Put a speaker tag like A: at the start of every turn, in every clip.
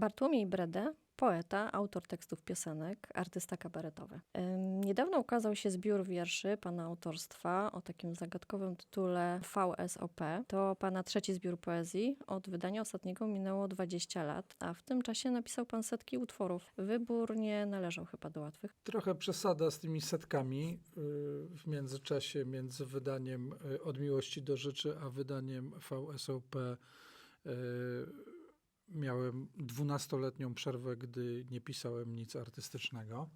A: Bartłomiej Brede, poeta, autor tekstów piosenek, artysta kabaretowy. Niedawno ukazał się zbiór wierszy pana autorstwa o takim zagadkowym tytule VSOP. To pana trzeci zbiór poezji. Od wydania ostatniego minęło 20 lat, a w tym czasie napisał pan setki utworów. Wybór nie należał chyba do łatwych.
B: Trochę przesada z tymi setkami y, w międzyczasie między wydaniem y, Od miłości do rzeczy, a wydaniem VSOP. Miałem dwunastoletnią przerwę, gdy nie pisałem nic artystycznego.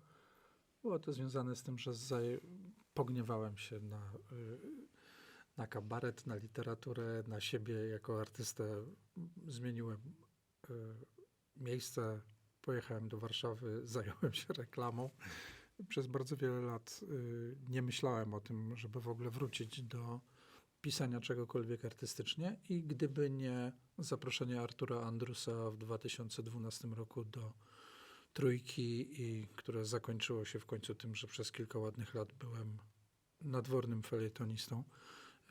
B: Było to związane z tym, że pogniewałem się na, y, na kabaret, na literaturę, na siebie jako artystę. Zmieniłem y, miejsce, pojechałem do Warszawy, zająłem się reklamą. Przez bardzo wiele lat y, nie myślałem o tym, żeby w ogóle wrócić do pisania czegokolwiek artystycznie i gdyby nie zaproszenie Artura Andrusa w 2012 roku do trójki, i które zakończyło się w końcu tym, że przez kilka ładnych lat byłem nadwornym felietonistą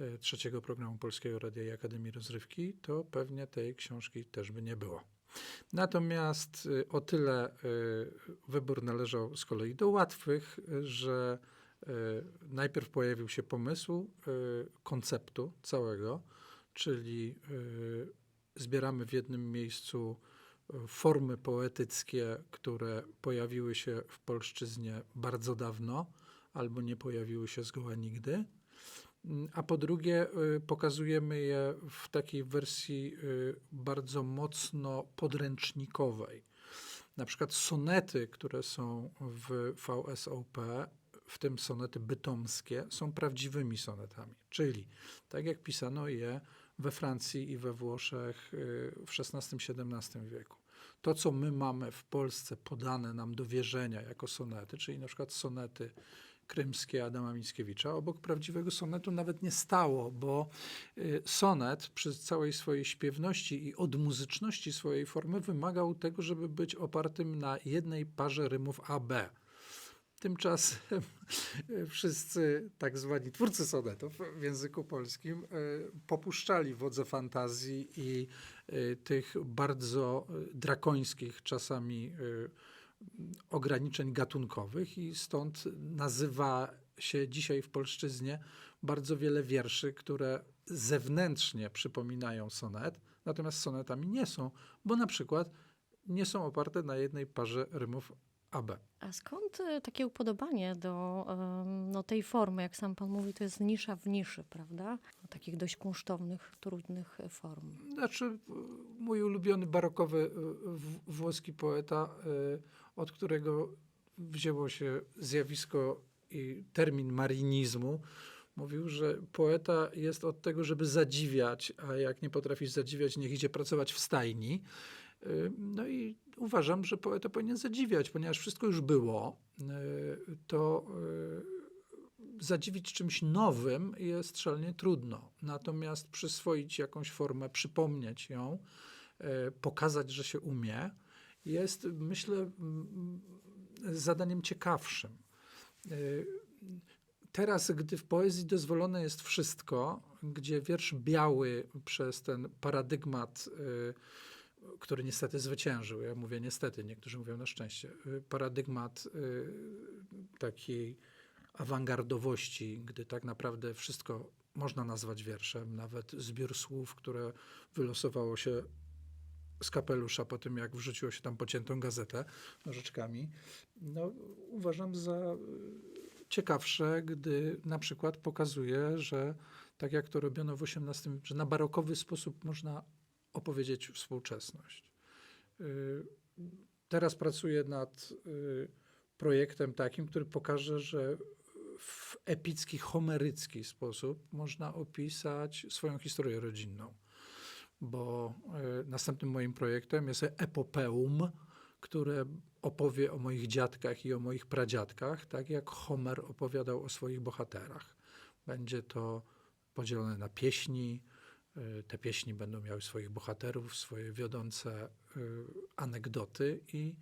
B: y, trzeciego programu Polskiego Radia i Akademii Rozrywki, to pewnie tej książki też by nie było. Natomiast y, o tyle y, wybór należał z kolei do łatwych, że najpierw pojawił się pomysł y, konceptu całego, czyli y, zbieramy w jednym miejscu formy poetyckie, które pojawiły się w polszczyźnie bardzo dawno albo nie pojawiły się zgoła nigdy. Mm, A po drugie, pokazujemy je w takiej wersji bardzo mocno podręcznikowej. Na przykład sonety, które są w VSOP, w tym sonety bytomskie, są prawdziwymi sonetami. Czyli tak jak pisano je we Francji i we Włoszech y, w XVI-XVII wieku. To, co my mamy w Polsce podane nam do wierzenia jako sonety, czyli na przykład sonety krymskie Adama Mickiewicza, obok prawdziwego sonetu nawet nie stało, bo y, sonet przy całej swojej śpiewności i odmuzyczności swojej formy wymagał tego, żeby być opartym na jednej parze rymów AB. Tymczasem wszyscy tak zwani twórcy sonetów w języku polskim y, popuszczali wodze fantazji i y, tych bardzo y, drakońskich czasami ograniczeń gatunkowych i stąd nazywa się dzisiaj w polszczyźnie bardzo wiele wierszy, które zewnętrznie przypominają sonet, natomiast sonetami nie są, bo na przykład nie są oparte na jednej parze rymów AB.
A: A skąd y, takie upodobanie do no, tej formy, jak sam pan mówi, to jest nisza w niszy, prawda? Takich dość kunsztownych, trudnych y, form.
B: Znaczy, mój ulubiony barokowy w- włoski poeta, od którego wzięło się zjawisko i termin marinizmu, mówił, że poeta jest od tego, żeby zadziwiać, a jak nie potrafisz zadziwiać, niech idzie pracować w stajni. No i uważam, że poeta powinien zadziwiać, ponieważ wszystko już było, y, to y, zadziwić czymś nowym jest szalenie trudno. Natomiast przyswoić jakąś formę, przypomnieć ją, e, pokazać, że się umie, jest myślę zadaniem ciekawszym. Teraz, gdy w poezji dozwolone jest wszystko, gdzie wiersz biały przez ten paradygmat, który niestety zwyciężył, ja mówię niestety, niektórzy mówią na szczęście, paradygmat y, takiej awangardowości, gdy tak naprawdę wszystko można nazwać wierszem, nawet zbiór słów, które wylosowało się z kapelusza po tym, jak wrzuciło się tam pociętą gazetę nożyczkami, no, uważam za y, ciekawsze, gdy na przykład pokazuje, że tak jak to robiono w XVIII, że na barokowy sposób można opowiedzieć współczesność. Y, Teraz pracuję nad y, projektem takim, który pokaże, że w epicki, homerycki sposób można opisać swoją historię rodzinną. Bo y, następnym moim projektem jest epopeum, które opowie o moich dziadkach i o moich pradziadkach, tak jak Homer opowiadał o swoich bohaterach. Będzie to podzielone na pieśni. Y, Te pieśni będą miały swoich bohaterów, swoje wiodące y, anegdoty i,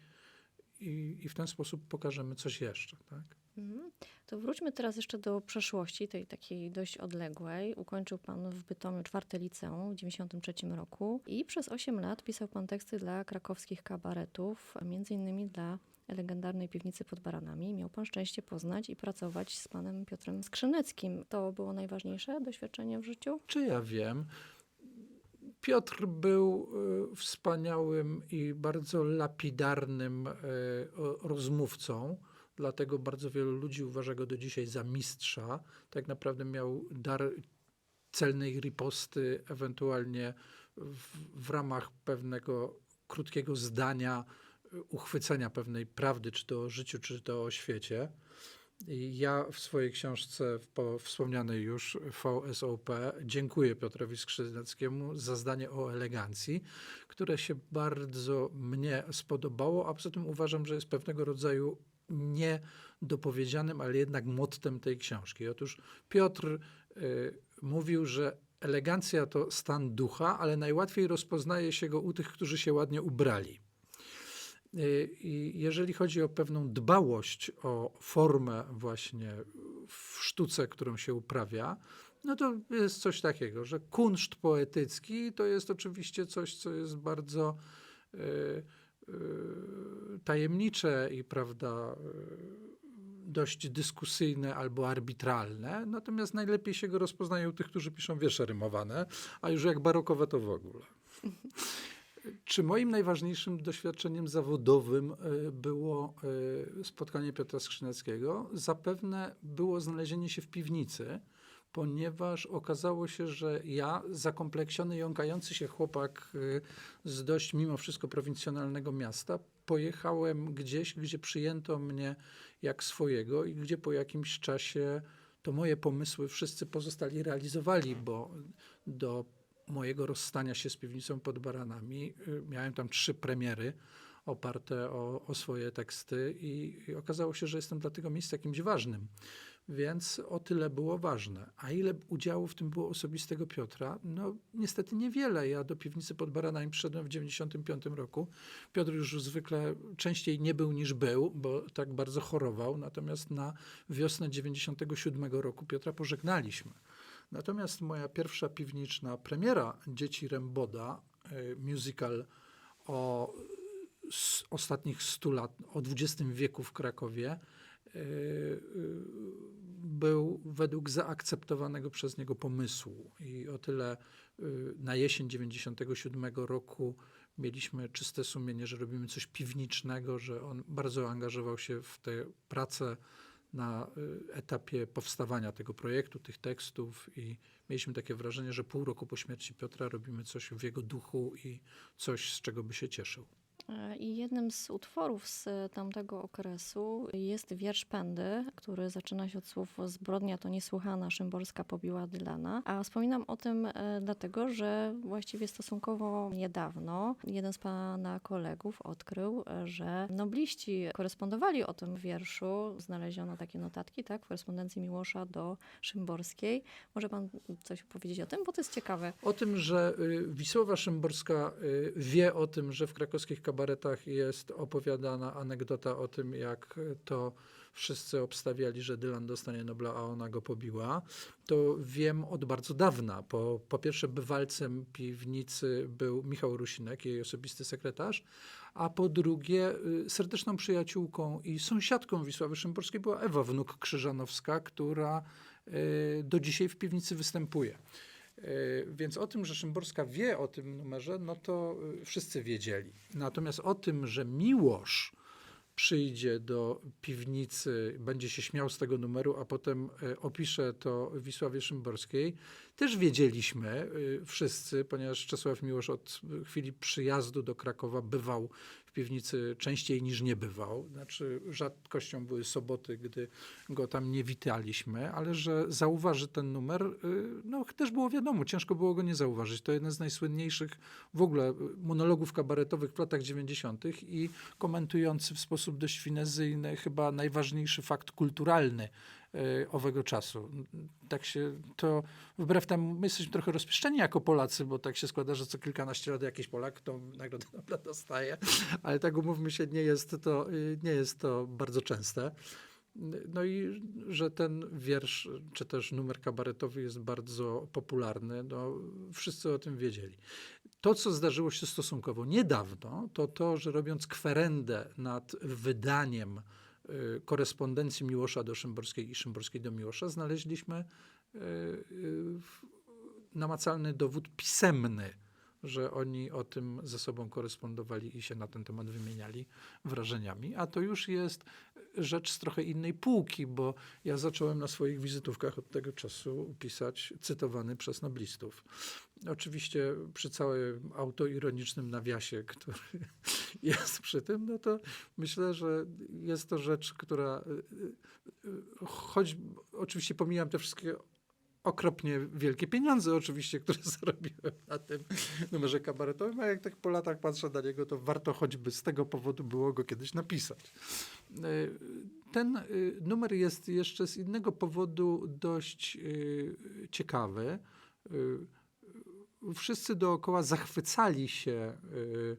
B: i, i w ten sposób pokażemy coś jeszcze. Tak?
A: Mhm. To wróćmy teraz jeszcze do przeszłości, tej takiej dość odległej. Ukończył pan w Bytomiu czwarte liceum w 1993 roku i przez 8 lat pisał pan teksty dla krakowskich kabaretów, między innymi dla legendarnej piwnicy pod Baranami. Miał pan szczęście poznać i pracować z panem Piotrem Skrzyneckim. To było najważniejsze doświadczenie w życiu?
B: Czy ja wiem? Piotr był y, wspaniałym i bardzo lapidarnym o- rozmówcą. Dlatego bardzo wielu ludzi uważa go do dzisiaj za mistrza. Tak naprawdę miał dar celnej riposty, ewentualnie w, w ramach pewnego krótkiego zdania uchwycenia pewnej prawdy, czy to o życiu, czy to o świecie. I ja w swojej książce, po wspomnianej już VSOP, dziękuję Piotrowi Skrzydleckiemu za zdanie o elegancji, które się bardzo mnie spodobało, a poza tym uważam, że jest pewnego rodzaju niedopowiedzianym, ale jednak mottem tej książki. Otóż Piotr y, mówił, że elegancja to stan ducha, ale najłatwiej rozpoznaje się go u tych, którzy się ładnie ubrali. Y, jeżeli chodzi o pewną dbałość o formę właśnie w sztuce, którą się uprawia, no to jest coś takiego, że kunszt poetycki to jest oczywiście coś, co jest bardzo y, y, tajemnicze i prawda, dość dyskusyjne albo arbitralne, natomiast najlepiej się go rozpoznaje u tych, którzy piszą wiersze rymowane, a już jak barokowe to w ogóle. Czy moim najważniejszym doświadczeniem zawodowym y, było y, spotkanie Piotra Skrzyneckiego? Zapewne było znalezienie się w piwnicy, ponieważ okazało się, że ja, zakompleksiony, jąkający się chłopak y, z dość mimo wszystko prowincjonalnego miasta, pojechałem gdzieś, gdzie przyjęto mnie jak swojego i gdzie po jakimś czasie to moje pomysły wszyscy pozostali realizowali, bo do mojego rozstania się z piwnicą pod baranami. y, Miałem tam trzy premiery oparte o, o swoje teksty i, i okazało się, że jestem dla tego miejsca jakimś ważnym. Więc o tyle było ważne. A ile udziału w tym było osobistego Piotra? No niestety niewiele. Ja do piwnicy pod baranami przyszedłem w 95 roku. Piotr już zwykle częściej nie był niż był, bo tak bardzo chorował. Natomiast na wiosnę 97 roku Piotra pożegnaliśmy. Natomiast moja pierwsza piwniczna premiera Dzieci Remboda, y, musical o s- ostatnich 100 lat, o XX wieku w Krakowie, y, y, był według zaakceptowanego przez niego pomysłu. I o tyle na jesień 97 roku mieliśmy czyste sumienie, że robimy coś piwnicznego, że on bardzo angażował się w tę pracę na y, etapie powstawania tego projektu, tych tekstów i mieliśmy takie wrażenie, że pół roku po śmierci Piotra robimy coś w jego duchu i coś, z czego by się cieszył.
A: E, I jednym z utworów z tamtego okresu jest wiersz Pędy, który zaczyna się od słów Zbrodnia to niesłychana, Szymborska pobiła Dylana. A wspominam o tym e, dlatego, że właściwie stosunkowo niedawno jeden z pana kolegów odkrył, e, że nobliści korespondowali o tym wierszu. Znaleziono takie notatki, tak, w korespondencji Miłosza do Szymborskiej. Może pan coś powiedzieć o tym, bo to jest ciekawe.
B: O tym, że y, Wisława Szymborska y, wie o tym, że w krakowskich kabaretach jest opowiadana anegdota o tym, jak to wszyscy obstawiali, że Dylan dostanie Nobla, a ona go pobiła, to wiem od bardzo dawna. Po, po pierwsze bywalcem piwnicy był Michał Rusinek, jej osobisty sekretarz, a po drugie y, serdeczną przyjaciółką i sąsiadką Wisławy Szymborskiej była Ewa Wnuk Krzyżanowska, która y, do dzisiaj w piwnicy występuje. Y, Więc o tym, że Szymborska wie o tym numerze, no to y, wszyscy wiedzieli. Natomiast o tym, że Miłosz przyjdzie do piwnicy, będzie się śmiał z tego numeru, a potem y, opisze to Wisławie Szymborskiej, też wiedzieliśmy y, wszyscy, ponieważ Czesław Miłosz od chwili przyjazdu do Krakowa bywał w piwnicy częściej niż nie bywał. Znaczy rzadkością były soboty, gdy go tam nie witaliśmy, ale że zauważy ten numer, y, no też było wiadomo, ciężko było go nie zauważyć. To jeden z najsłynniejszych w ogóle y, monologów kabaretowych w latach 90. i komentujący w sposób dość finezyjny chyba najważniejszy fakt kulturalny owego czasu. Tak się to, wbrew temu, my jesteśmy trochę rozpieszczeni jako Polacy, bo tak się składa, że co kilkanaście lat jakiś Polak tą nagrodę Nobla dostaje, ale tak umówmy się, nie jest to, y, nie jest to bardzo częste. No i że ten wiersz, czy też numer kabaretowy jest bardzo popularny, no, wszyscy o tym wiedzieli. To, co zdarzyło się stosunkowo niedawno, to to, że robiąc kwerendę nad wydaniem korespondencji Miłosza do Szymborskiej i Szymborskiej do Miłosza, znaleźliśmy y, y, namacalny dowód pisemny, że oni o tym ze sobą korespondowali i się na ten temat wymieniali wrażeniami. A to już jest rzecz z trochę innej półki, bo ja zacząłem na swoich wizytówkach od tego czasu pisać cytowany przez noblistów. Oczywiście przy całym autoironicznym nawiasie, który jest przy tym, no to myślę, że jest to rzecz, która y, y, choć oczywiście pomijam te wszystkie okropnie wielkie pieniądze oczywiście, które zarobiłem na tym numerze kabaretowym, a jak tak po latach patrzę na niego, to warto choćby z tego powodu było go kiedyś napisać. Y, Ten numer jest jeszcze z innego powodu dość ciekawy. Wszyscy dookoła zachwycali się y,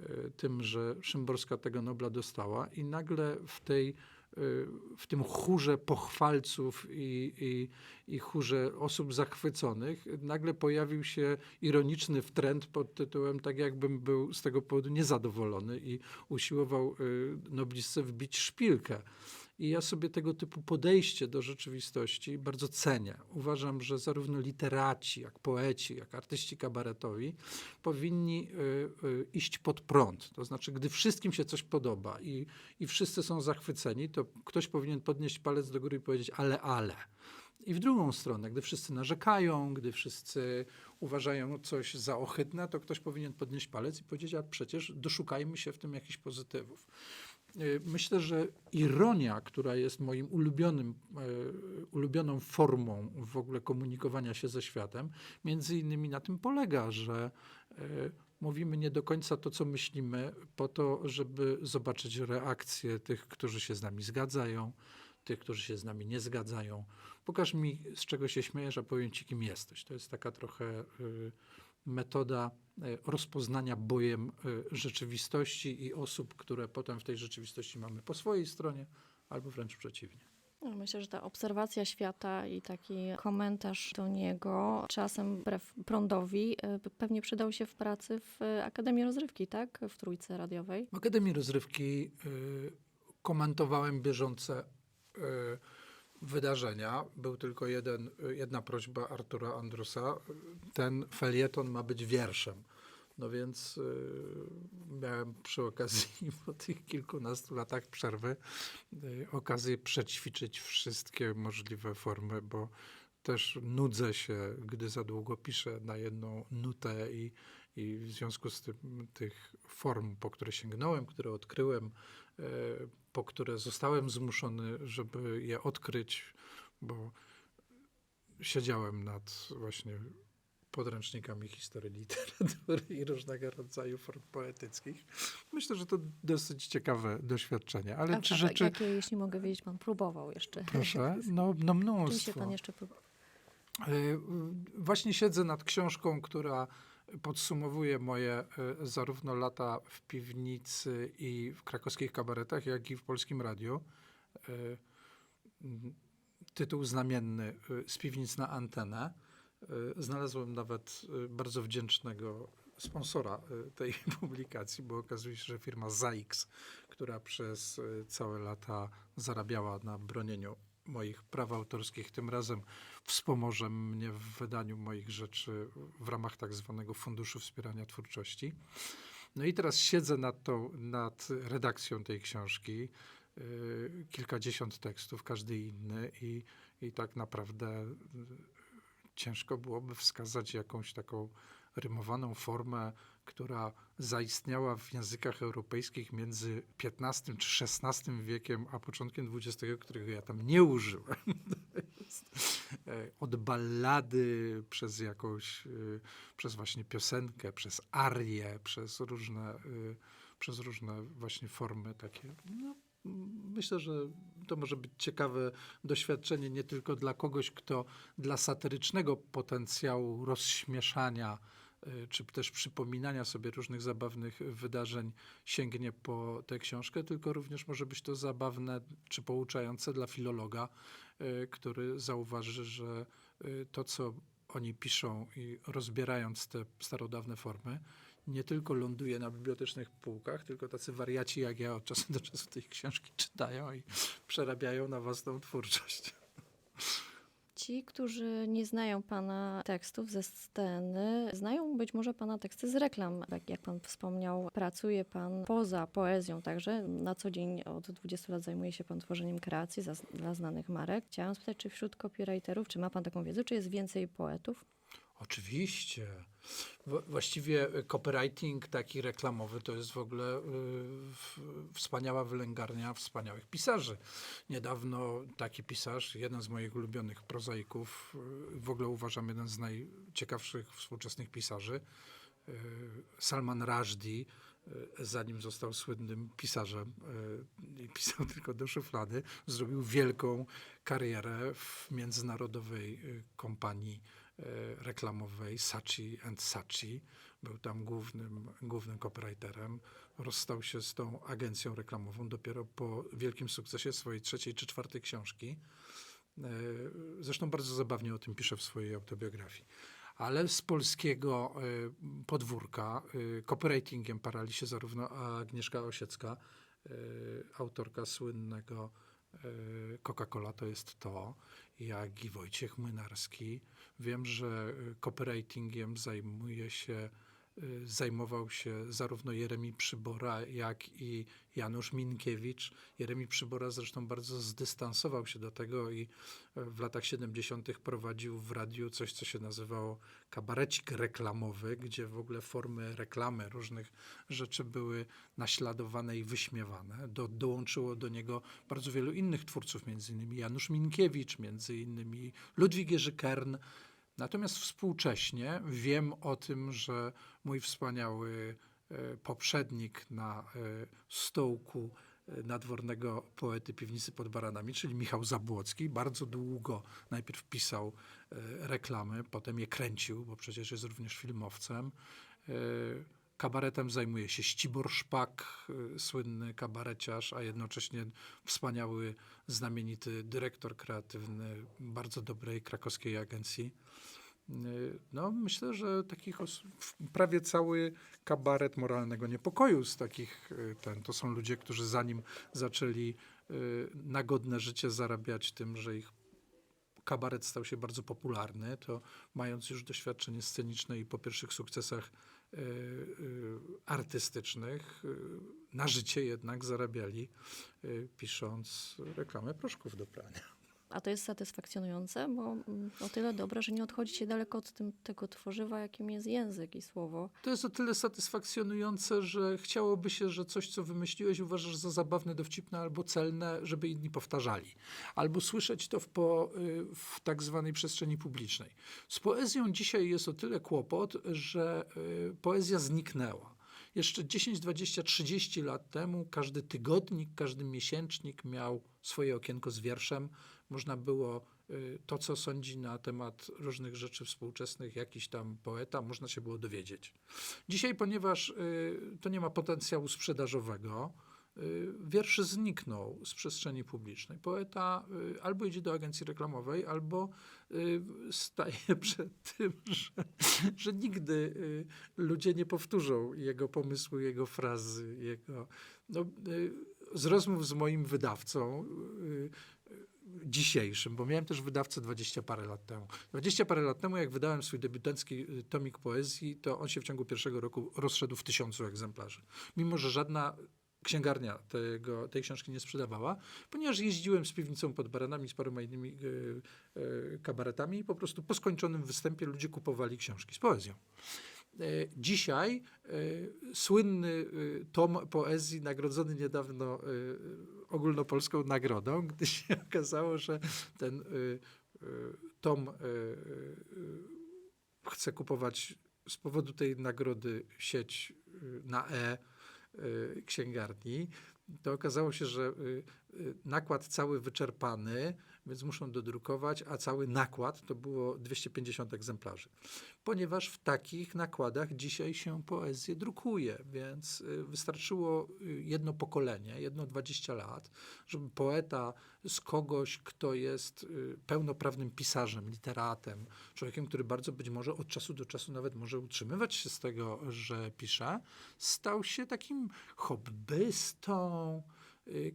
B: y, tym, że Szymborska tego Nobla dostała i nagle w tej y, w tym chórze pochwalców i, i, i chórze osób zachwyconych nagle pojawił się ironiczny trend pod tytułem tak jakbym był z tego powodu niezadowolony i usiłował noblistce wbić szpilkę. I ja sobie tego typu podejście do rzeczywistości bardzo cenię. Uważam, że zarówno literaci, jak poeci, jak artyści kabaretowi powinni y, y, iść pod prąd. To znaczy, gdy wszystkim się coś podoba i, i wszyscy są zachwyceni, to ktoś powinien podnieść palec do góry i powiedzieć ale, ale. I w drugą stronę, gdy wszyscy narzekają, gdy wszyscy uważają coś za ohydne, to ktoś powinien podnieść palec i powiedzieć, a przecież doszukajmy się w tym jakichś pozytywów. Y, Myślę, że ironia, która jest moim ulubionym, e, ulubioną formą w ogóle komunikowania się ze światem, między innymi na tym polega, że e, mówimy nie do końca to, co myślimy, po to, żeby zobaczyć reakcję tych, którzy się z nami zgadzają, tych, którzy się z nami nie zgadzają. Pokaż mi, z czego się śmiejesz, a powiem ci, kim jesteś. To jest taka trochę y, metoda y, rozpoznania bojem y, rzeczywistości i osób, które potem w tej rzeczywistości mamy po swojej stronie, albo wręcz przeciwnie.
A: No, Myślę, że ta obserwacja świata i taki komentarz do niego, czasem wbrew prądowi, y, pewnie przydał się w pracy w Akademii Rozrywki, tak? W Trójce Radiowej.
B: W Akademii Rozrywki y, komentowałem bieżące y, wydarzenia. Był tylko jeden, jedna prośba Artura Andrusa. Ten felieton ma być wierszem. No więc y, miałem przy okazji po tych kilkunastu latach przerwy y, okazję przećwiczyć wszystkie możliwe formy, bo też nudzę się, gdy za długo piszę na jedną nutę i, i w związku z tym tych form, po które sięgnąłem, które odkryłem, po które zostałem zmuszony, żeby je odkryć, bo siedziałem nad właśnie podręcznikami historii literatury i różnego rodzaju form poetyckich. Myślę, że to dosyć ciekawe doświadczenie, ale
A: A,
B: czy
A: a
B: rzeczy...
A: Jakie, jeśli mogę wiedzieć, pan próbował jeszcze?
B: Proszę, no, no
A: Czym się
B: mnóstwo.
A: pan jeszcze próbował?
B: Y, Właśnie siedzę nad książką, która podsumowuje moje y, zarówno lata w piwnicy i w krakowskich kabaretach, jak i w polskim radiu. Mm, Tytuł znamienny y, Z piwnic na antenę. Znalazłem nawet bardzo wdzięcznego sponsora tej publikacji, bo okazuje się, że firma ZAX, która przez całe lata zarabiała na bronieniu moich praw autorskich, tym razem wspomoże mnie w wydaniu moich rzeczy w ramach tak zwanego Funduszu Wspierania Twórczości. No i teraz siedzę nad, tą, nad redakcją tej książki. Yy, kilkadziesiąt tekstów, każdy inny i, i tak naprawdę ciężko byłoby wskazać jakąś taką rymowaną formę, która zaistniała w językach europejskich między XV czy XVI wiekiem, a początkiem XX, którego ja tam nie użyłem. E, Od ballady przez jakąś, e, przez właśnie piosenkę, przez arię, przez różne, e, przez różne właśnie formy takie. No, myślę, że to może być ciekawe doświadczenie nie tylko dla kogoś, kto dla satyrycznego potencjału rozśmieszania y, czy też przypominania sobie różnych zabawnych wydarzeń sięgnie po tę książkę, tylko również może być to zabawne czy pouczające dla filologa, y, który zauważy, że y, to, co oni piszą i rozbierając te starodawne formy, nie tylko ląduje na bibliotecznych półkach, tylko tacy wariaci jak ja od czasu do czasu te ich książki czytają i przerabiają na własną twórczość.
A: Ci, którzy nie znają Pana tekstów ze sceny, znają być może Pana teksty z reklam. Tak jak Pan wspomniał, pracuje Pan poza poezją także. Na co dzień od 20 lat zajmuje się Pan tworzeniem kreacji za, dla znanych marek. Chciałam spytać, czy wśród copywriterów, czy ma Pan taką wiedzę, czy jest więcej poetów?
B: Oczywiście. Właściwie y, copywriting taki reklamowy to jest w ogóle w- wspaniała wylęgarnia wspaniałych pisarzy. Niedawno taki pisarz, jeden z moich ulubionych prozaików, y, w ogóle uważam jeden z najciekawszych współczesnych pisarzy, Salman Rushdie, zanim został słynnym pisarzem y, i pisał tylko do szuflady, zrobił wielką karierę w międzynarodowej y, kompanii e, reklamowej Saatchi and Saatchi. Był tam głównym, głównym copywriterem. Rozstał się z tą agencją reklamową dopiero po wielkim sukcesie swojej trzeciej czy czwartej książki. E, Zresztą bardzo zabawnie o tym pisze w swojej autobiografii. Ale z polskiego e, podwórka e, copywritingiem parali się zarówno Agnieszka Osiecka, e, autorka słynnego Coca-Cola to jest to, jak i Wojciech Młynarski. Wiem, że y, copywritingiem zajmuje się, y, zajmował się zarówno Jeremi Przybora, jak i Janusz Minkiewicz. Jeremi Przybora zresztą bardzo zdystansował się do tego i y, w latach 70. prowadził w radiu coś, co się nazywało kabarecik reklamowy, gdzie w ogóle formy reklamy różnych rzeczy były naśladowane i wyśmiewane. Do, dołączyło do niego bardzo wielu innych twórców, między innymi Janusz Minkiewicz, między innymi Ludwik Jerzy Kern. Natomiast współcześnie wiem o tym, że mój wspaniały e, poprzednik na e, stołku e, nadwornego poety piwnicy pod Baranami, czyli Michał Zabłocki, bardzo długo najpierw pisał reklamy, potem je kręcił, bo przecież jest również filmowcem. Kabaretem zajmuje się Ścibor Szpak, y, słynny kabareciarz, a jednocześnie wspaniały, znamienity dyrektor kreatywny bardzo dobrej krakowskiej agencji. Y, No, myślę, że takich os- w- prawie cały kabaret moralnego niepokoju z takich y, ten, to są ludzie, którzy zanim zaczęli na godne życie zarabiać tym, że ich kabaret stał się bardzo popularny, to mając już doświadczenie sceniczne i po pierwszych sukcesach artystycznych, y, na życie jednak zarabiali, pisząc reklamę proszków do prania.
A: A to jest satysfakcjonujące, bo mm, o tyle dobre, że nie odchodzi się daleko od tym, tego tworzywa, jakim jest język i słowo.
B: To jest o tyle satysfakcjonujące, że chciałoby się, że coś, co wymyśliłeś, uważasz za zabawne, dowcipne albo celne, żeby inni powtarzali. Albo słyszeć to w, po, y, w tak zwanej przestrzeni publicznej. Z poezją dzisiaj jest o tyle kłopot, że y, poezja zniknęła. Jeszcze 10, 20, 30 lat temu każdy tygodnik, każdy miesięcznik miał swoje okienko z wierszem. Można było y, to, co sądzi na temat różnych rzeczy współczesnych jakiś tam poeta, można się było dowiedzieć. Dzisiaj, ponieważ y, to nie ma potencjału sprzedażowego, y, wiersz zniknął z przestrzeni publicznej. Poeta albo idzie do agencji reklamowej, albo staje przed tym, że, że nigdy ludzie nie powtórzą jego pomysłu, jego frazy, jego. No, z rozmów z moim wydawcą, dzisiejszym, bo miałem też wydawcę 20 parę lat temu. 20 parę lat temu, jak wydałem swój debiutancki y, tomik poezji, to on się w ciągu pierwszego roku rozszedł w tysiącu egzemplarzy. Mimo, że żadna księgarnia tego, tej książki nie sprzedawała, ponieważ jeździłem z piwnicą pod baranami, z paroma innymi y, y, kabaretami i po prostu po skończonym występie ludzie kupowali książki z poezją. E, Dzisiaj e, słynny e, tom poezji, nagrodzony niedawno ogólnopolską nagrodą, gdy się okazało, że ten tom chce kupować z powodu tej nagrody sieć na E księgarni. to okazało się, że nakład cały wyczerpany, więc muszą dodrukować, a cały nakład to było 250 egzemplarzy. Ponieważ w takich nakładach dzisiaj się poezję drukuje, więc y, wystarczyło y, jedno pokolenie, jedno 20 lat, żeby poeta z kogoś, kto jest y, pełnoprawnym pisarzem, literatem, człowiekiem, który bardzo być może od czasu do czasu nawet może utrzymywać się z tego, że pisze, stał się takim hobbystą,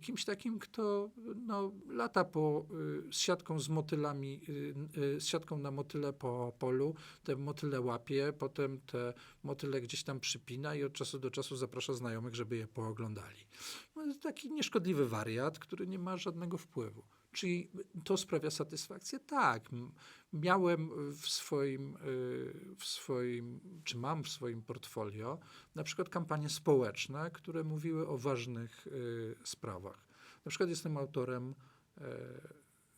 B: kimś takim, kto no, lata po, y, z siatką z motylami, y, y, z siatką na motyle po polu, te motyle łapie, potem te motyle gdzieś tam przypina i od czasu do czasu zaprasza znajomych, żeby je pooglądali. No, taki nieszkodliwy wariat, który nie ma żadnego wpływu. Czyli to sprawia satysfakcję? Tak. Miałem w swoim, y, w swoim, czy mam w swoim portfolio na przykład kampanie społeczne, które mówiły o ważnych y, sprawach. Na przykład jestem autorem e,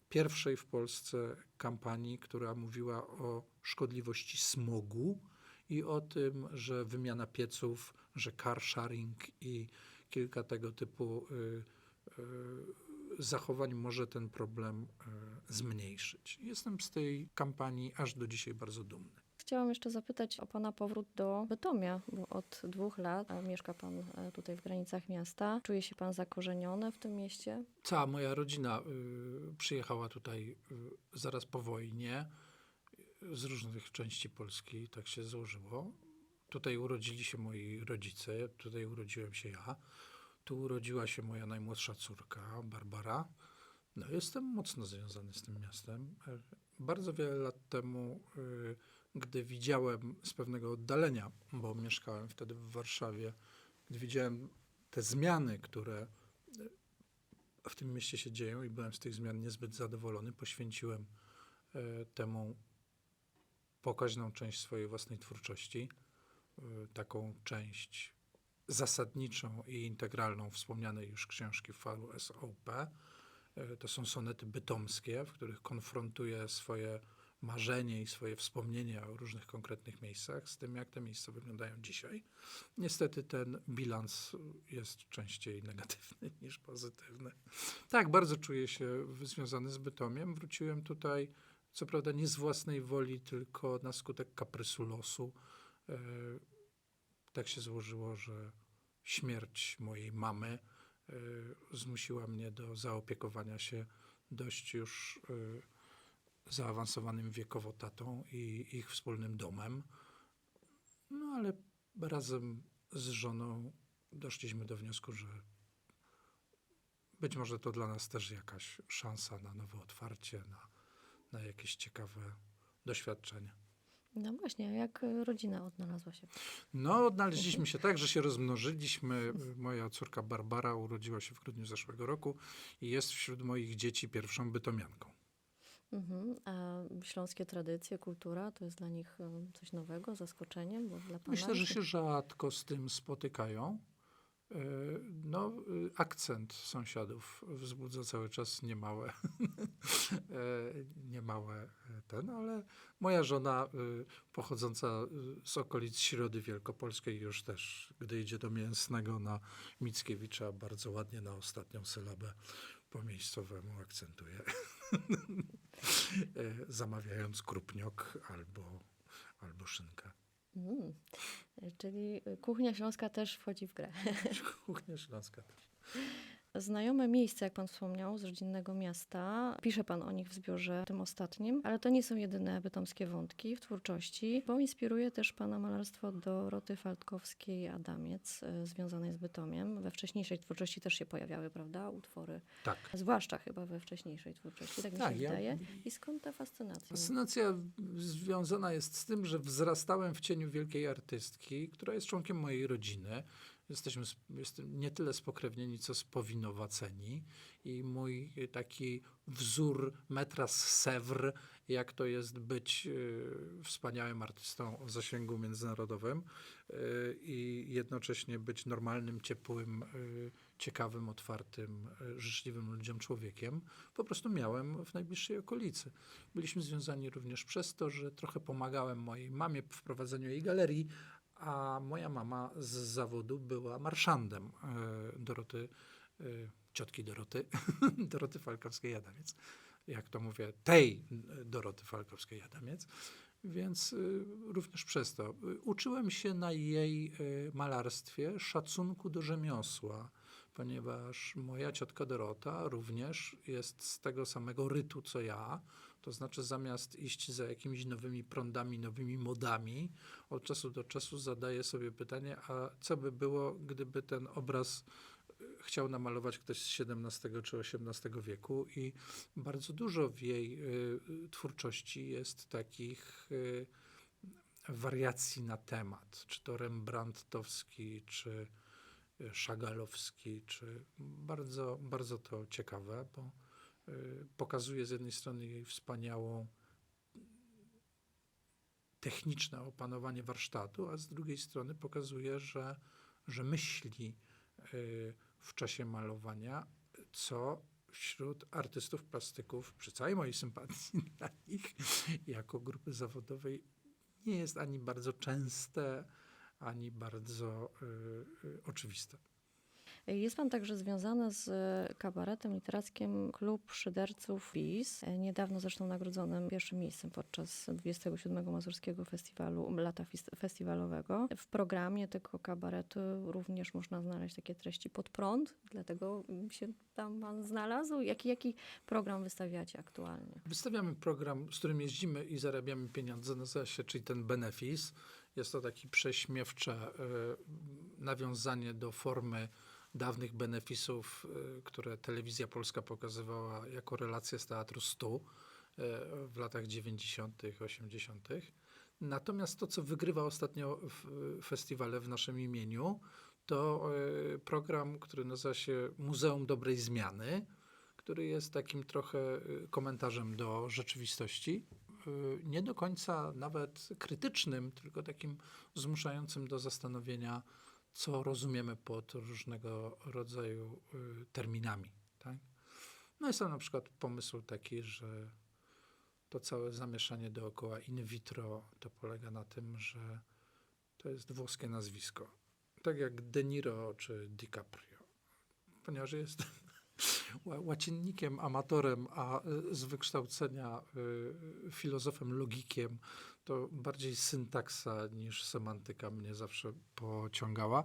B: pierwszej w Polsce kampanii, która mówiła o szkodliwości smogu i o tym, że wymiana pieców, że car sharing i kilka tego typu y, zachowań może ten problem y, zmniejszyć. Jestem z tej kampanii aż do dzisiaj bardzo dumny.
A: Chciałam jeszcze zapytać o Pana powrót do Bytomia, bo od dwóch lat e, mieszka Pan e, tutaj w granicach miasta. Czuje się Pan zakorzeniony w tym mieście?
B: Cała moja rodzina y, przyjechała tutaj zaraz po wojnie z różnych części Polski, tak się złożyło. Tutaj urodzili się moi rodzice, tutaj urodziłem się ja. Tu urodziła się moja najmłodsza córka, Barbara. No, jestem mocno związany z tym miastem. E, Bardzo wiele lat temu, y, gdy widziałem z pewnego oddalenia, bo mieszkałem wtedy w Warszawie, gdy widziałem te zmiany, które w tym mieście się dzieją i byłem z tych zmian niezbyt zadowolony. Poświęciłem e, temu pokaźną część swojej własnej twórczości, e, taką część zasadniczą i integralną wspomnianej już książki VSOP. E, To są sonety bytomskie, w których konfrontuję swoje marzenie i swoje wspomnienia o różnych konkretnych miejscach z tym, jak te miejsca wyglądają dzisiaj. Niestety ten bilans jest częściej negatywny niż pozytywny. Tak, bardzo czuję się związany z Bytomiem. Wróciłem tutaj, co prawda nie z własnej woli, tylko na skutek kaprysu losu. E, tak się złożyło, że śmierć mojej mamy e, zmusiła mnie do zaopiekowania się dość już e, zaawansowanym wiekowo tatą i ich wspólnym domem. No ale razem z żoną doszliśmy do wniosku, że być może to dla nas też jakaś szansa na nowe otwarcie, na, na jakieś ciekawe doświadczenie.
A: No właśnie, jak rodzina odnalazła się?
B: No, odnaleźliśmy się tak, że się rozmnożyliśmy. Moja córka Barbara urodziła się w grudniu zeszłego roku i jest wśród moich dzieci pierwszą bytomianką.
A: Mhm. A śląskie tradycje, kultura to jest dla nich e, coś nowego, zaskoczeniem? Bo dla pana
B: Myślę, że się rzadko z tym spotykają. E, No, y, akcent sąsiadów wzbudza cały czas niemałe, e, niemałe e, ten, ale moja żona pochodząca z okolic Środy Wielkopolskiej już też, gdy idzie do Mięsnego na Mickiewicza, bardzo ładnie na ostatnią sylabę po miejscowemu akcentuje, E, zamawiając krupniok albo, albo szynkę.
A: Mm. Czyli kuchnia śląska też wchodzi w grę.
B: Kuchnia śląska też.
A: Znajome miejsca, jak pan wspomniał, z rodzinnego miasta. Pisze pan o nich w zbiorze tym ostatnim, ale to nie są jedyne bytomskie wątki w twórczości, bo inspiruje też pana malarstwo Doroty Faltkowskiej-Adamiec, e, związanej z Bytomiem. We wcześniejszej twórczości też się pojawiały, prawda, utwory.
B: Tak.
A: Zwłaszcza chyba we wcześniejszej twórczości, tak mi
B: Tak,
A: się
B: ja-
A: wydaje. I skąd ta fascynacja?
B: Fascynacja związana jest z tym, że wzrastałem w cieniu wielkiej artystki, która jest członkiem mojej rodziny. Jesteśmy nie tyle spokrewnieni, co spowinowaceni. I mój y, taki wzór metra z Sèvres, jak to jest być y, wspaniałym artystą o zasięgu międzynarodowym y, i jednocześnie być normalnym, ciepłym, y, ciekawym, otwartym, życzliwym ludziom człowiekiem, po prostu miałem w najbliższej okolicy. Byliśmy związani również przez to, że trochę pomagałem mojej mamie w prowadzeniu jej galerii, a moja mama z zawodu była marszandem e, Doroty y, ciotki Doroty, Doroty Falkowskiej-Jadamiec. Jak to mówię, tej y, Doroty Falkowskiej-Jadamiec. Więc również przez to. Uczyłem się na jej malarstwie szacunku do rzemiosła, ponieważ moja ciotka Dorota również jest z tego samego rytu co ja. To znaczy, zamiast iść za jakimiś nowymi prądami, nowymi modami, od czasu do czasu zadaje sobie pytanie, a co by było, gdyby ten obraz y, chciał namalować ktoś z XVII czy XVIII wieku? I bardzo dużo w jej y, twórczości jest takich y, wariacji na temat, czy to Rembrandtowski, czy Szagalowski, czy bardzo, bardzo to ciekawe, bo pokazuje z jednej strony jej wspaniałą techniczne opanowanie warsztatu, a z drugiej strony pokazuje, że, że myśli y, w czasie malowania, co wśród artystów plastyków, przy całej mojej sympatii dla nich, jako grupy zawodowej, nie jest ani bardzo częste, ani bardzo y, y, oczywiste.
A: Jest pan także związany z e, kabaretem literackim Klub Szyderców BIS, e, niedawno zresztą nagrodzonym pierwszym miejscem podczas 27. Mazurskiego Festiwalu, Lata Festiwalowego. W programie tego kabaretu również można znaleźć takie treści pod prąd, dlatego się tam pan znalazł. Jaki, jaki program wystawiacie aktualnie?
B: Wystawiamy program, z którym jeździmy i zarabiamy pieniądze, nazywa się, czyli ten benefis. Jest to takie prześmiewcze y, nawiązanie do formy dawnych benefisów, y, które telewizja polska pokazywała jako relacje z Teatru 100 y, w latach 90., 80. Natomiast to, co wygrywa ostatnio w festiwale w naszym imieniu, to y, program, który nazywa się Muzeum Dobrej Zmiany, który jest takim trochę komentarzem do rzeczywistości. Nie do końca nawet krytycznym, tylko takim zmuszającym do zastanowienia, co rozumiemy pod różnego rodzaju y, terminami. Tak? No jest tam na przykład pomysł taki, że to całe zamieszanie dookoła in vitro to polega na tym, że to jest włoskie nazwisko. Tak jak De Niro czy DiCaprio. Ponieważ jest ła- łacinnikiem, amatorem, a y, z wykształcenia y, filozofem, logikiem, to bardziej syntaksa niż semantyka mnie zawsze pociągała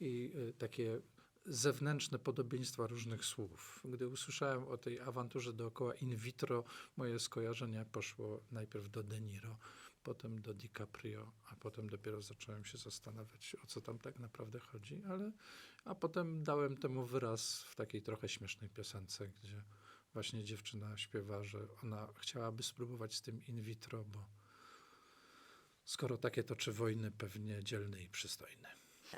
B: i y, takie zewnętrzne podobieństwa różnych słów. Gdy usłyszałem o tej awanturze dookoła in vitro, moje skojarzenie poszło najpierw do De Niro, potem do DiCaprio, a potem dopiero zacząłem się zastanawiać, o co tam tak naprawdę chodzi, ale a potem dałem temu wyraz w takiej trochę śmiesznej piosence, gdzie właśnie dziewczyna śpiewa, że ona chciałaby spróbować z tym in vitro, bo skoro takie toczy wojny, pewnie dzielny i przystojny.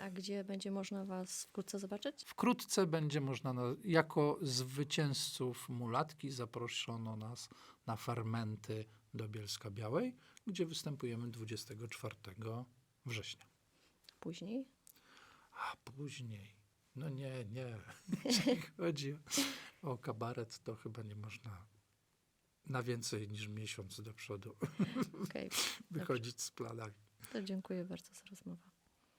A: A gdzie będzie można was wkrótce zobaczyć?
B: Wkrótce będzie można, na, jako zwycięzców mulatki zaproszono nas na fermenty do Bielska Białej, gdzie występujemy 24 września.
A: Później?
B: A później, no nie, nie, jeśli chodzi o, o kabaret, to chyba nie można na więcej niż miesiąc do przodu
A: Okej,
B: wychodzić z planami.
A: to dziękuję bardzo za rozmowę.